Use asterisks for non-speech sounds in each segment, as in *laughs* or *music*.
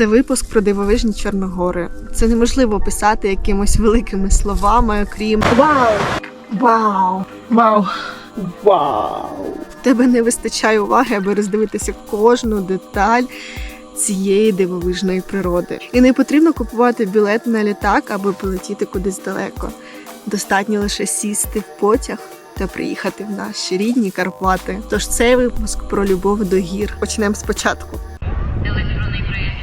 Це випуск про дивовижні Чорногори. Це неможливо описати якимось великими словами, окрім Вау! Вау! Вау! Вау! В тебе не вистачає уваги, аби роздивитися кожну деталь цієї дивовижної природи. І не потрібно купувати білет на літак, аби полетіти кудись далеко. Достатньо лише сісти в потяг та приїхати в наші рідні Карпати. Тож цей випуск про любов до гір. Почнемо спочатку. Електронний проєктний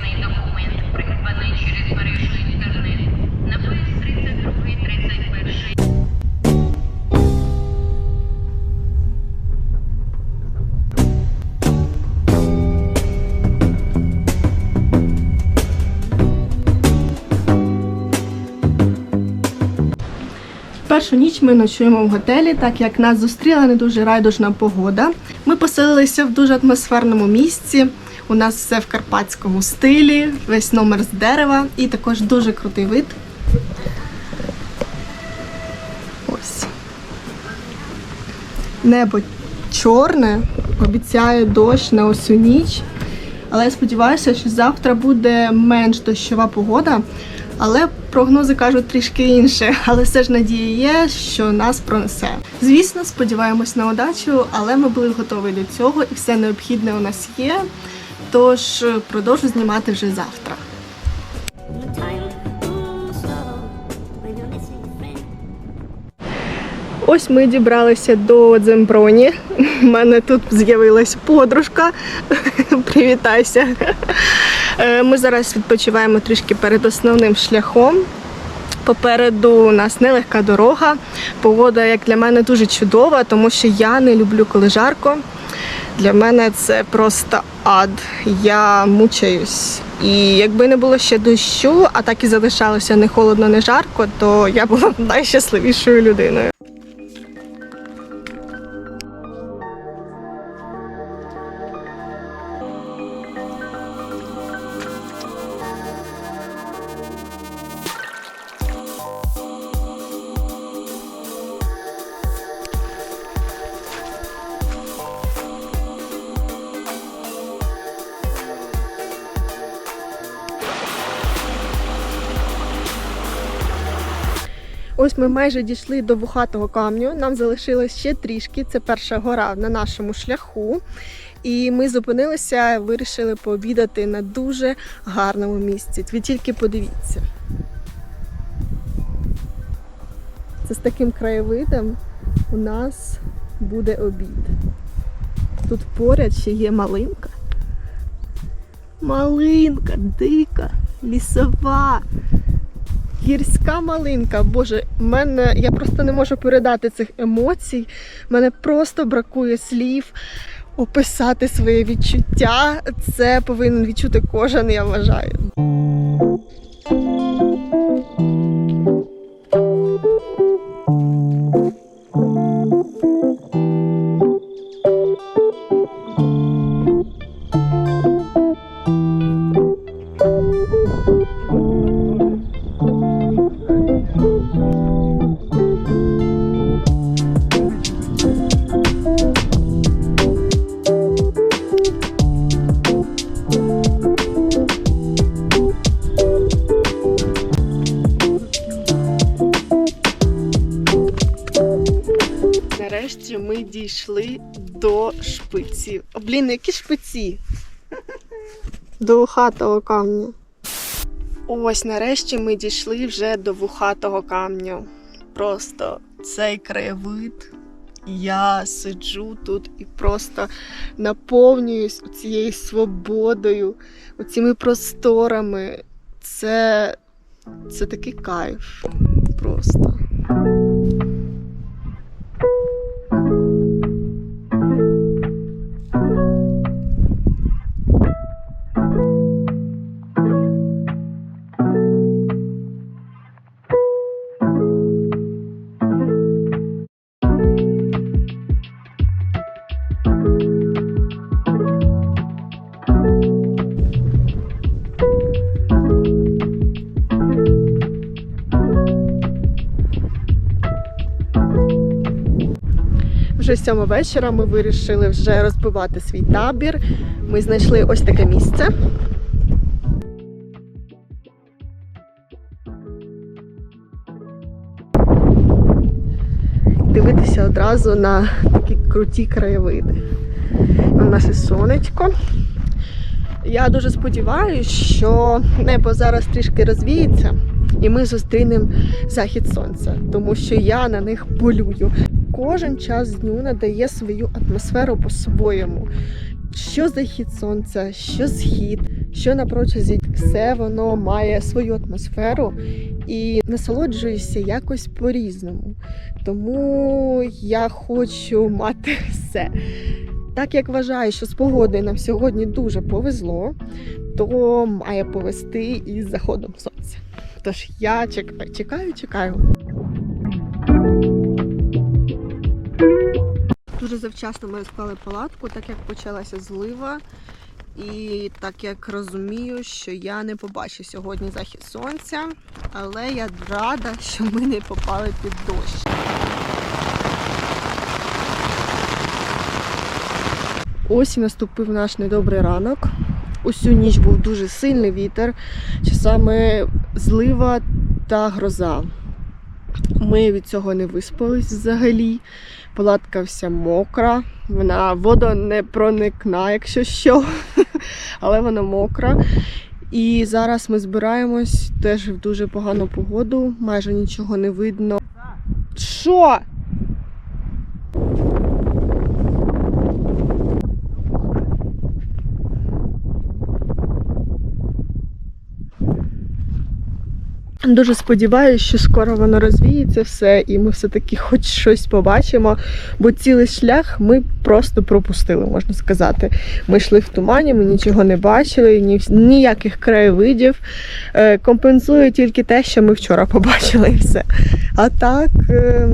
Першу ніч ми ночуємо в готелі, так як нас зустріла не дуже райдужна погода. Ми поселилися в дуже атмосферному місці. У нас все в карпатському стилі, весь номер з дерева і також дуже крутий вид. Ось. Небо чорне, обіцяє дощ на усю ніч. Але я сподіваюся, що завтра буде менш дощова погода. Але прогнози кажуть трішки інше. Але все ж надія є, що нас пронесе. Звісно, сподіваємось на удачу, але ми були готові до цього, і все необхідне у нас є. Тож продовжу знімати вже завтра. Ось ми дібралися до Дземброні. У мене тут з'явилась подружка. *laughs* Привітайся. Е, Ми зараз відпочиваємо трішки перед основним шляхом. Попереду у нас нелегка дорога. Погода, як для мене, дуже чудова, тому що я не люблю коли жарко. Для мене це просто ад. Я мучаюсь. І якби не було ще дощу, а так і залишалося не холодно, не жарко, то я була *laughs* найщасливішою людиною. Ось ми майже дійшли до вухатого камню. Нам залишилось ще трішки. Це перша гора на нашому шляху. І ми зупинилися, вирішили пообідати на дуже гарному місці. Ви тільки подивіться. Це з таким краєвидом у нас буде обід. Тут поряд ще є малинка. Малинка дика, лісова. Гірська малинка. Боже, мене я просто не можу передати цих емоцій. Мене просто бракує слів описати своє відчуття. Це повинен відчути кожен, я вважаю. До шпиців. О, блін, які шпиці? До вухатого камня. Ось нарешті ми дійшли вже до вухатого камню. Просто цей краєвид. Я сиджу тут і просто наповнююсь цією свободою, цими просторами. Це, це такий кайф. Просто. вже сьома вечора ми вирішили вже розбивати свій табір. Ми знайшли ось таке місце. Дивитися одразу на такі круті краєвиди. У нас і сонечко. Я дуже сподіваюся, що небо зараз трішки розвіється і ми зустрінемо захід сонця, тому що я на них полюю. Кожен час дню надає свою атмосферу по-своєму. Що захід сонця, що схід, що на протязі, все воно має свою атмосферу і насолоджуюся якось по-різному. Тому я хочу мати все. Так як вважаю, що з погодою нам сьогодні дуже повезло, то має повести і з заходом сонця. Тож я чекаю, чекаю, чекаю. Дуже завчасно ми розклали палатку, так як почалася злива. І так як розумію, що я не побачу сьогодні захід сонця, але я рада, що ми не попали під дощ. Ось наступив наш недобрий ранок. Усю ніч був дуже сильний вітер, часами злива та гроза. Ми від цього не виспались взагалі. Палатка вся мокра, вона вода не проникна, якщо що, *laughs* але вона мокра. І зараз ми збираємось теж в дуже погану погоду, майже нічого не видно. Що? Дуже сподіваюся, що скоро воно розвіється все, і ми все-таки хоч щось побачимо. Бо цілий шлях ми просто пропустили, можна сказати. Ми йшли в тумані, ми нічого не бачили, ні, ніяких краєвидів. Е, компенсує тільки те, що ми вчора побачили, і все. А так, е,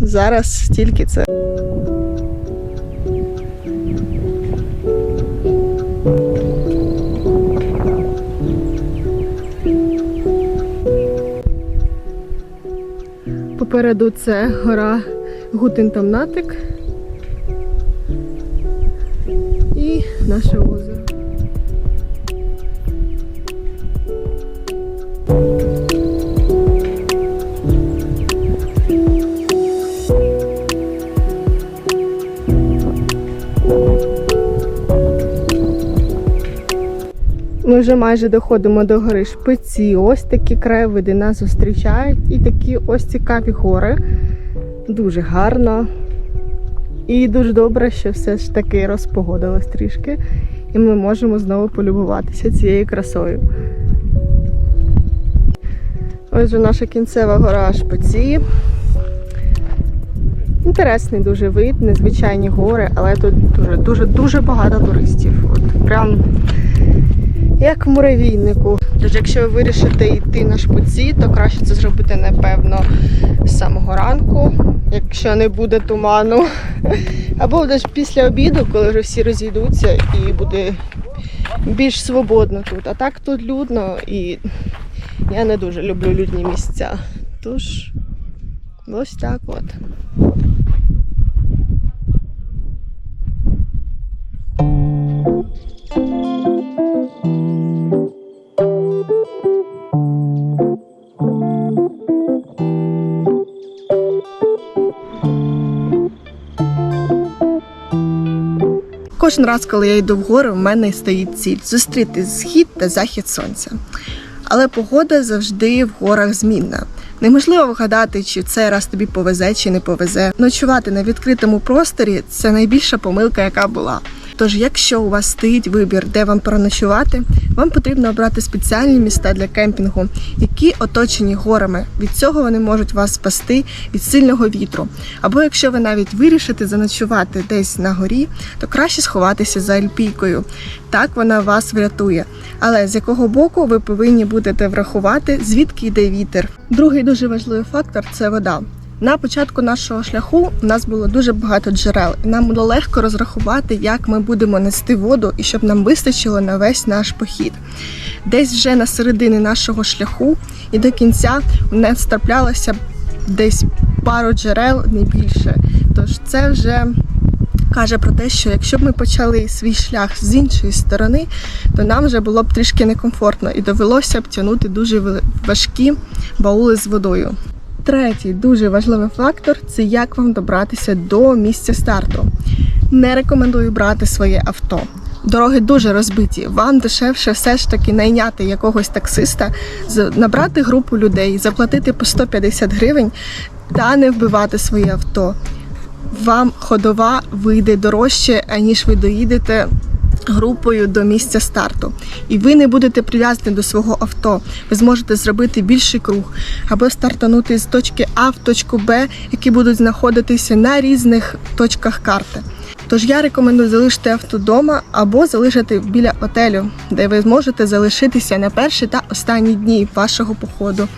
зараз тільки це. Попереду це гора Гутентамнатик і наше озеро. Ми вже майже доходимо до гори Шпиці. Ось такі краєвиди нас зустрічають. І такі ось цікаві гори. Дуже гарно. І дуже добре, що все ж таки розпогодилось трішки. І ми можемо знову полюбуватися цією красою. Ось вже наша кінцева гора Шпиці. Інтересний дуже вид, незвичайні гори, але тут дуже дуже дуже багато туристів. От прям як в муравійнику. Тож, якщо ви вирішите йти на шпиці, то краще це зробити, напевно, з самого ранку, якщо не буде туману. *laughs* Або десь після обіду, коли вже всі розійдуться і буде більш свободно тут. А так тут людно і я не дуже люблю людні місця. Тож, ось так от. Кожен раз, коли я йду в гори, в мене стоїть ціль зустріти схід та захід сонця. Але погода завжди в горах змінна. Неможливо вгадати, чи в цей раз тобі повезе чи не повезе. Ночувати на відкритому просторі це найбільша помилка, яка була. Тож, якщо у вас стоїть вибір, де вам переночувати, вам потрібно обрати спеціальні міста для кемпінгу, які оточені горами. Від цього вони можуть вас спасти від сильного вітру. Або якщо ви навіть вирішите заночувати десь на горі, то краще сховатися за альпійкою. Так вона вас врятує. Але з якого боку ви повинні будете врахувати, звідки йде вітер. Другий дуже важливий фактор це вода. На початку нашого шляху у нас було дуже багато джерел, і нам було легко розрахувати, як ми будемо нести воду і щоб нам вистачило на весь наш похід. Десь вже на середині нашого шляху і до кінця у нас траплялося десь пару джерел, не більше. Тож це вже каже про те, що якщо б ми почали свій шлях з іншої сторони, то нам вже було б трішки некомфортно і довелося б тягнути дуже важкі баули з водою. Третій дуже важливий фактор це як вам добратися до місця старту. Не рекомендую брати своє авто. Дороги дуже розбиті. Вам дешевше все ж таки найняти якогось таксиста, набрати групу людей, заплатити по 150 гривень та не вбивати своє авто. Вам ходова вийде дорожче, аніж ви доїдете групою до місця старту. І ви не будете прив'язані до свого авто. Ви зможете зробити більший круг або стартанути з точки А в точку Б, які будуть знаходитися на різних точках карти. Тож я рекомендую залишити авто вдома або залишити біля отелю, де ви зможете залишитися на перші та останні дні вашого походу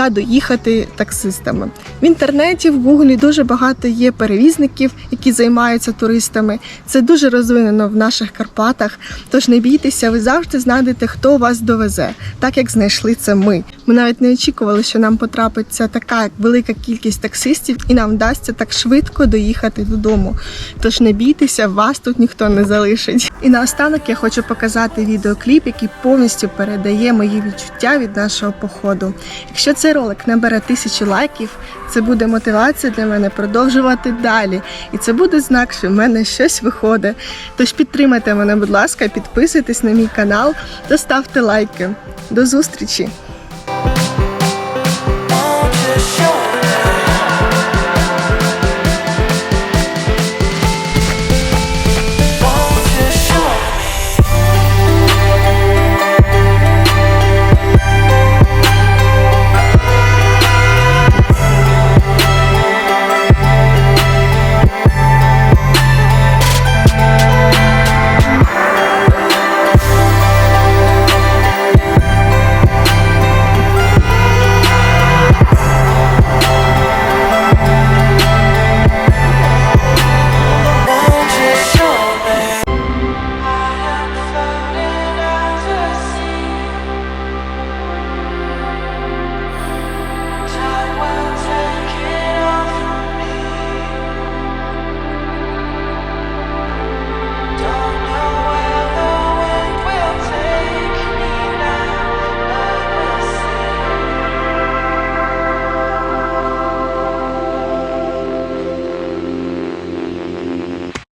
та доїхати таксистами. В інтернеті, в Гуглі дуже багато є перевізників, які займаються туристами. Це дуже розвинено в наших Карпатах. Тож не бійтеся, ви завжди знайдете, хто вас довезе, так як знайшли це ми. Ми навіть не очікували, що нам потрапиться така велика кількість таксистів, і нам вдасться так швидко доїхати додому. Тож не бійтеся, вас тут ніхто не залишить. І наостанок я хочу показати відеокліп, який повністю передає мої відчуття від нашого походу. Якщо цей ролик набере тисячі лайків, це буде мотивація для мене продовжувати далі. І це буде знак, що в мене щось виходить. Тож підтримайте мене, будь ласка, підписуйтесь на мій канал та ставте лайки. До зустрічі!